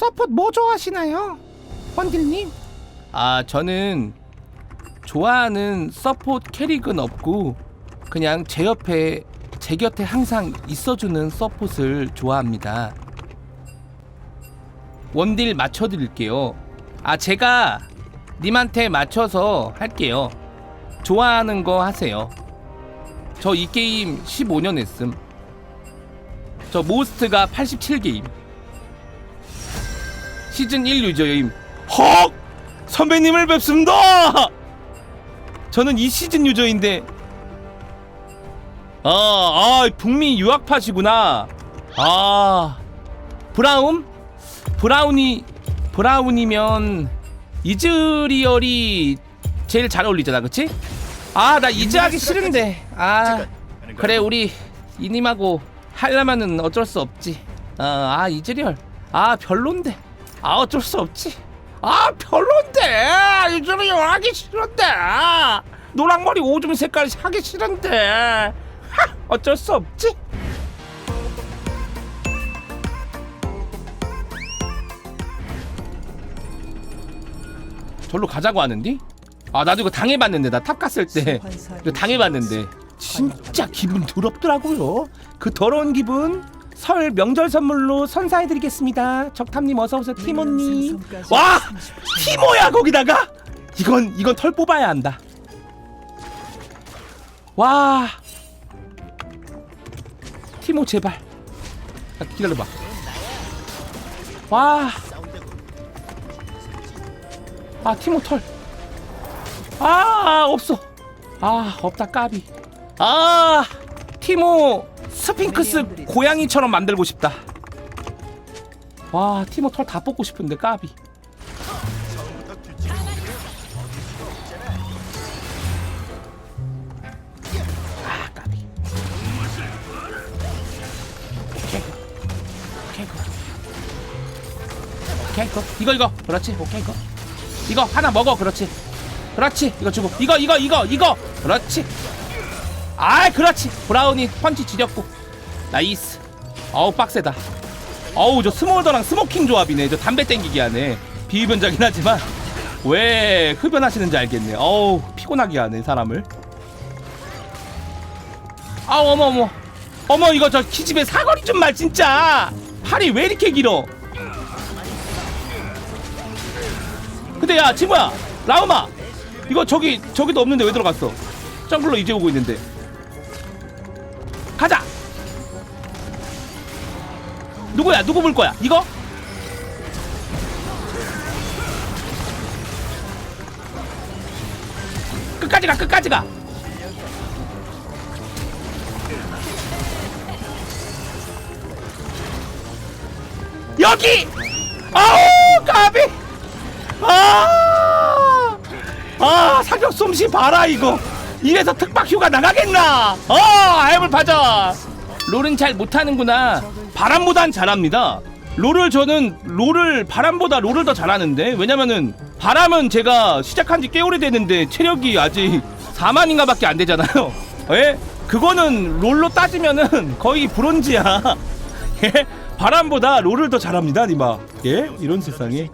서폿 뭐 좋아하시나요? 번딜님? 아 저는 좋아하는 서포트 캐릭은 없고 그냥 제 옆에 제 곁에 항상 있어주는 서폿을 좋아합니다. 원딜 맞춰드릴게요. 아 제가 님한테 맞춰서 할게요. 좋아하는 거 하세요. 저 이 게임 15년 했음. 저 모스트가 87게임. 시즌 1 유저임. 헉! 선배님을 뵙습니다! 저는 이 시즌 유저인데. 아, 아, 북미 유학파시구나. 아, 브라운? 브라운이, 브라운이면, 이즈리얼이 제일 잘 어울리잖아, 그치? 아, 나 이즈 하기 싫은데. 아, 그래, 우리 이님하고 하려면은 어쩔 수 없지. 어, 아, 이즈리얼. 아, 별론데. 아, 어쩔 수 없지. 아, 별론데. 이즈리얼 하기 싫은데. 노랑머리 오줌 색깔 하기 싫은데. 하, 어쩔 수 없지. 절로 가자고 하는디? 아 나도 이거 당해봤는데 나 탑 갔을 때 이거 당해봤는데 진짜 기분 더럽더라고요 그 더러운 기분 설 명절 선물로 선사해드리겠습니다. 적탐님 어서 오세요. 티모님. 와! 티모야 거기다가? 이건 이건 털 뽑아야 한다. 와! 티모 제발. 아, 기다려봐. 와! 아 티모 털. 아 없어. 아 없다 까비. 아 티모 스핑크스 고양이처럼 만들고 싶다. 와 티모 털 다 뽑고 싶은데 까비. 아 까비. 고. 오케이 고. 이거 이거 그렇지 오케이 고. 이거 하나 먹어 그렇지 그렇지 이거 주고 이거 이거 이거 이거 그렇지 아 그렇지 브라우니 펀치 지렸고 나이스. 어우 빡세다. 어우 저 스몰더랑 스모킹 조합이네. 저 담배 땡기기 하네. 비흡연자긴 하지만 왜 흡연하시는지 알겠네. 어우 피곤하게 하네 사람을. 아우 어머 어머. 어머 이거 저 키집에 사거리 좀 말 진짜. 팔이 왜 이렇게 길어? 근데 야 지모야. 라우마. 이거 저기 저기도 없는데 왜 들어갔어? 점플러 이제 오고 있는데. 가자 누구야? 누구 볼 거야? 이거? 끝까지 가 끝까지 가. 여기! 아우 까비! 아, 아 사격 솜씨 봐라 이거. 이래서 특박 휴가 나가겠나? 어 알물 파자 롤은 잘 못하는구나. 바람보단 잘합니다. 롤을 저는 롤을 바람보다 롤을 더 잘하는데 왜냐면은 바람은 제가 시작한 지 꽤 오래됐는데 체력이 아직 4만인가 밖에 안 되잖아요. 예? 그거는 롤로 따지면은 거의 브론즈야. 예? 바람보다 롤을 더 잘합니다 니마. 예? 이런 세상에.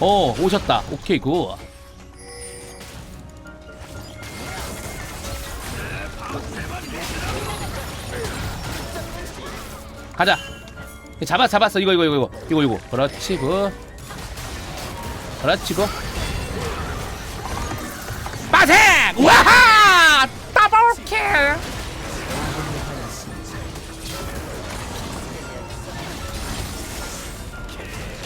어 오셨다. 오케이 굿 가자. 잡았 잡았어. 이거 이거 이거 이거 이거. 이거 그렇지 굿 그렇지 굿 빠색 와하! 더블킬!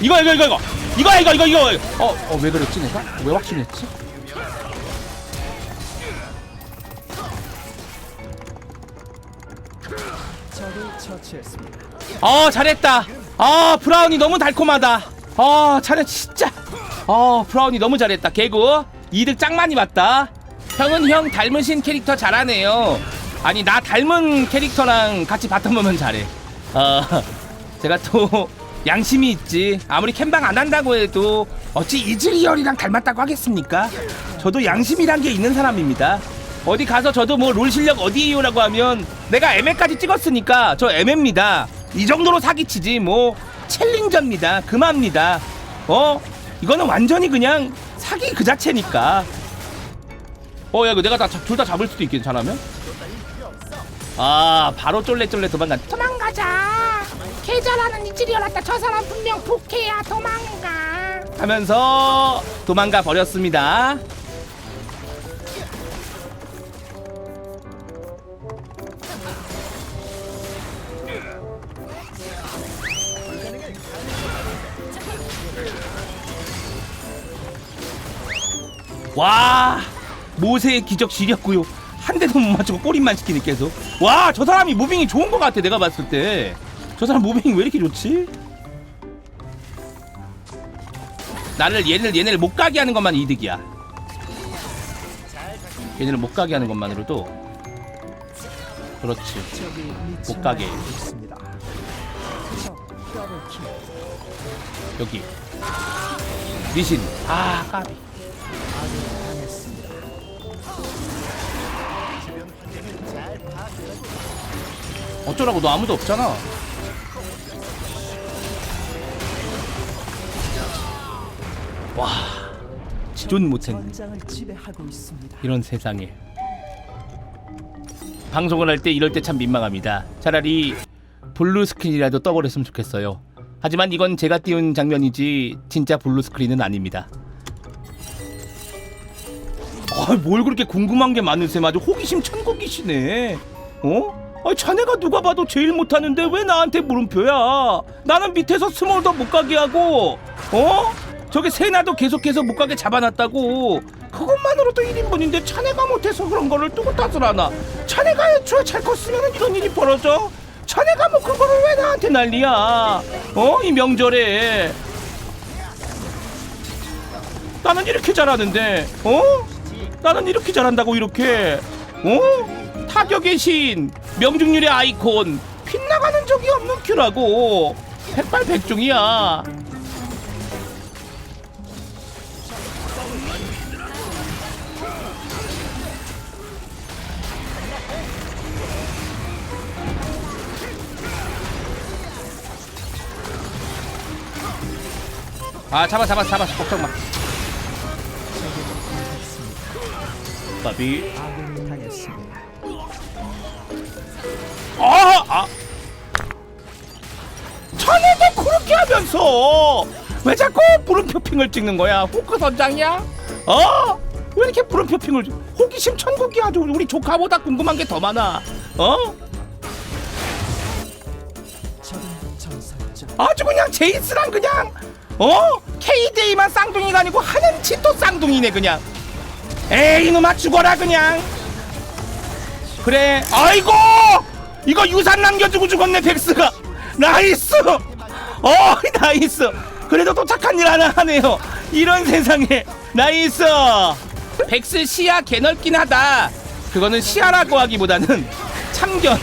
이거 이거 이거 이거. 이거 이거 이거 이거. 어어 왜 그랬지 내가? 왜 확신했지 어 잘했다. 아 브라운이 너무 달콤하다. 아 잘해 진짜. 어 브라운이 너무 잘했다. 개구. 이득 짱 많이 봤다. 형은 형 닮으신 캐릭터 잘하네요. 아니 나 닮은 캐릭터랑 같이 바텀 보면 잘해. 어 제가 또 양심이 있지. 아무리 캠방 안 한다고 해도 어찌 이즈리얼이랑 닮았다고 하겠습니까? 저도 양심이란 게 있는 사람입니다. 어디 가서 저도 뭐 롤 실력 어디에요라고 하면 내가 MM까지 찍었으니까 저 MM입니다 이 정도로 사기치지 뭐 챌린저입니다. 금합니다. 어? 이거는 완전히 그냥 사기 그 자체니까. 어, 야, 이거 내가 둘다 잡을 수도 있겠네, 잘하면? 아, 바로 쫄래쫄래 도망간. 도망가자. 개 잘하는 이즈리얼한테 저 사람 분명 복해야 도망가. 하면서 도망가 버렸습니다. 와 모세의 기적 지렸고요. 한 대도 못 맞추고 꼬리만 시키니 계속. 와 저 사람이 무빙이 좋은 것 같아 내가 봤을 때. 저 사람 무빙이 왜 이렇게 좋지? 나를 얘를 얘네를 못 가게 하는 것만 이득이야. 얘네를 못 가게 하는 것만으로도 그렇지. 못 가게. 여기. 리신. 아 까비 어쩌라고? 너 아무도 없잖아. 와 지존 못했네. 전장을. 이런 세상에. 방송을 할 때 이럴 때 참 민망합니다. 차라리 블루 스크린이라도 떠버렸으면 좋겠어요. 하지만 이건 제가 띄운 장면이지 진짜 블루 스크린은 아닙니다. 아, 뭘 그렇게 궁금한 게 많으세요? 아주 호기심 천국이시네 어? 아, 자네가 누가 봐도 제일 못하는데 왜 나한테 물음표야 나는 밑에서 스몰도 못 가게 하고 어? 저게 세나도 계속해서 못 가게 잡아놨다고 그것만으로도 1인분인데 자네가 못해서 그런 거를 두고 탓을 하나 자네가 애초에 잘 컸으면 이런 일이 벌어져 자네가 뭐 그거를 왜 나한테 난리야 어? 이 명절에 나는 이렇게 잘하는데 어? 나는 이렇게 잘한다고 이렇게 어? 타격의 신 명중률의 아이콘 빗나가는 적이 없는 큐라고. 백발백중이야. 아 잡아 잡아 잡아. 걱정 마. 바비 하면서 왜 자꾸 물음표 핑을 찍는 거야? 후크 선장이야? 어? 왜 이렇게 물음표 핑을 찍- 호기심 천국이야 아주 우리 조카보다 궁금한 게 더 많아 어? 아주 그냥 제이스랑 그냥 어? KDA만 쌍둥이가 아니고 짓도 쌍둥이네 그냥 에이 이놈아 죽어라 그냥 그래 아이고 이거 유산 남겨주고 죽었네 백스가 나이스 어 나이스. 그래도 또 착한 일 하나 하네요. 이런 세상에. 나이스. 백스 시야 개넓긴 하다. 그거는 시야라고 하기보다는 참견.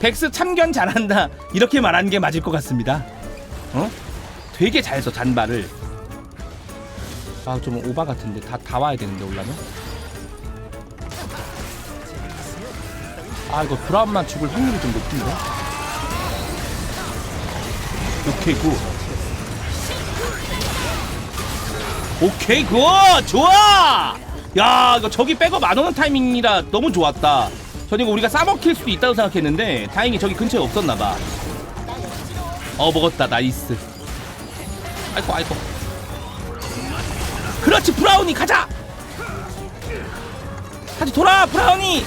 백스 참견 잘한다. 이렇게 말하는 게 맞을 것 같습니다. 어? 되게 잘해서 잔발을. 아 좀 오바 같은데. 다, 다 와야 되는데 올라면? 아 이거 브라운만 죽을 확률이 좀 높은데 오케이 굿. 오케이 굿! 좋아! 야 이거 저기 백업 안 오는 타이밍이라 너무 좋았다. 전 이거 우리가 싸먹힐 수도 있다고 생각했는데 다행히 저기 근처에 없었나봐. 어 먹었다. 나이스. 아이고 아이고. 그렇지 브라우니 가자! 다시 돌아 브라우니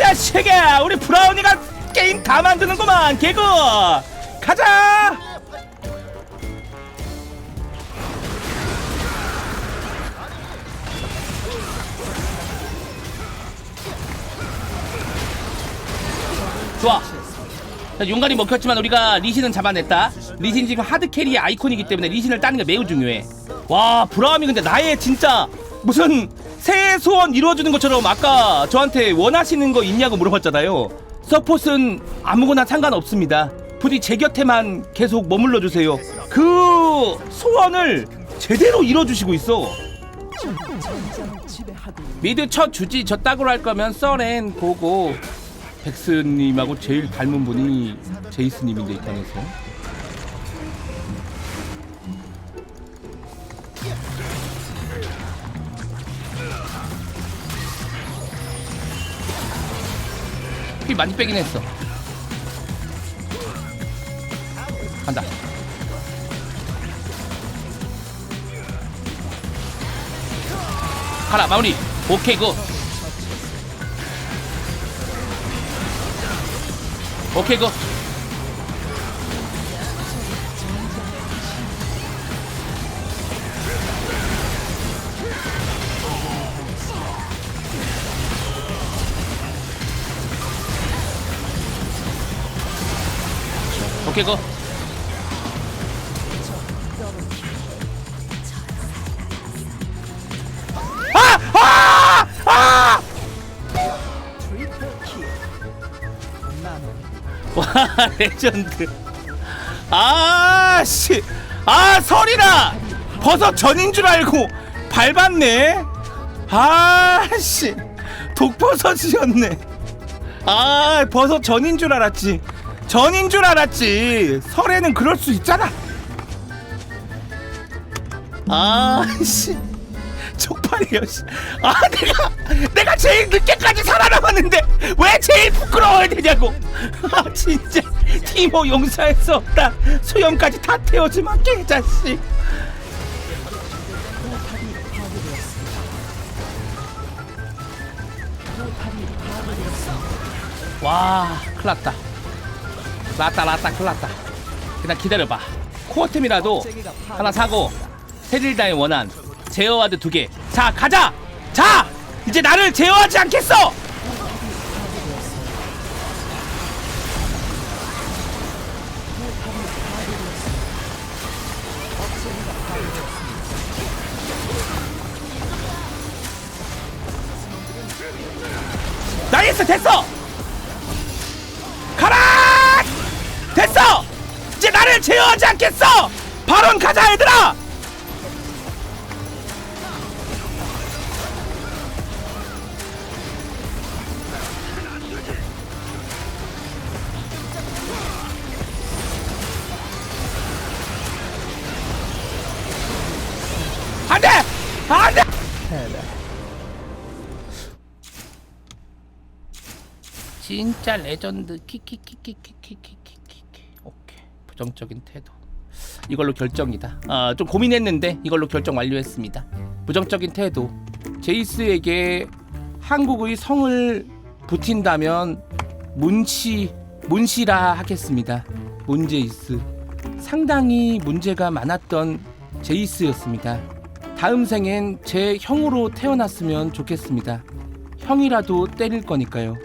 자식아 우리 브라우니가 게임 다 만드는구만 개그! 가자! 좋아. 자, 용가리 먹혔지만 우리가 리신은 잡아냈다. 리신 지금 하드캐리의 아이콘이기 때문에 리신을 따는 게 매우 중요해. 와 브라움이 근데 나의 진짜 무슨 새해 소원 이루어주는 것처럼 아까 저한테 원하시는 거 있냐고 물어봤잖아요 서폿은 아무거나 상관없습니다 부디 제 곁에만 계속 머물러 주세요. 그 소원을 제대로 이뤄주시고 있어. 미드 첫 주지 저 딱으로 할 거면 써렌 보고 백스님하고 제일 닮은 분이 제이스님인데 입장에서 피 많이 빼긴 했어. 간다. 가라 마무리. 오케이 굿. 오케이 굿 오케이 굿 아! 아! 아! 와 레전드. 아씨. 아 설이라 버섯 전인 줄 알고 밟았네. 아씨. 독버섯이었네. 아 버섯 전인 줄 알았지 전인 줄 알았지. 설에는 그럴 수 있잖아. 아씨. 쪽팔려 씨. 아 내가 내가 제일 늦게까지 살아남았는데 왜 제일 부끄러워야 되냐고. 아 진짜. 티모 용서할 수 없다. 수염까지 다 태워주마 개자식 와 큰일 났다 났다 났다 큰일났다. 그냥 기다려봐. 코어템이라도 하나 사고 헤릴다의 원한 제어와드 두개 자 가자! 자! 이제 나를 제어하지 않겠어! 나이스 됐어 됐어! 이제 나를 제어하지 않겠어! 발언 가자 얘들아! 진짜 레전드 키키키키키키키 부정적인 태도. 이걸로 결정이다. 아 좀 고민했는데 이걸로 결정 완료했습니다. 부정적인 태도. 제이스에게 한국의 성을 붙인다면 문치 문시라 하겠습니다. 문제이스. 상당히 문제가 많았던 제이스였습니다. 다음 생엔 제 형으로 태어났으면 좋겠습니다. 형이라도 때릴 거니까요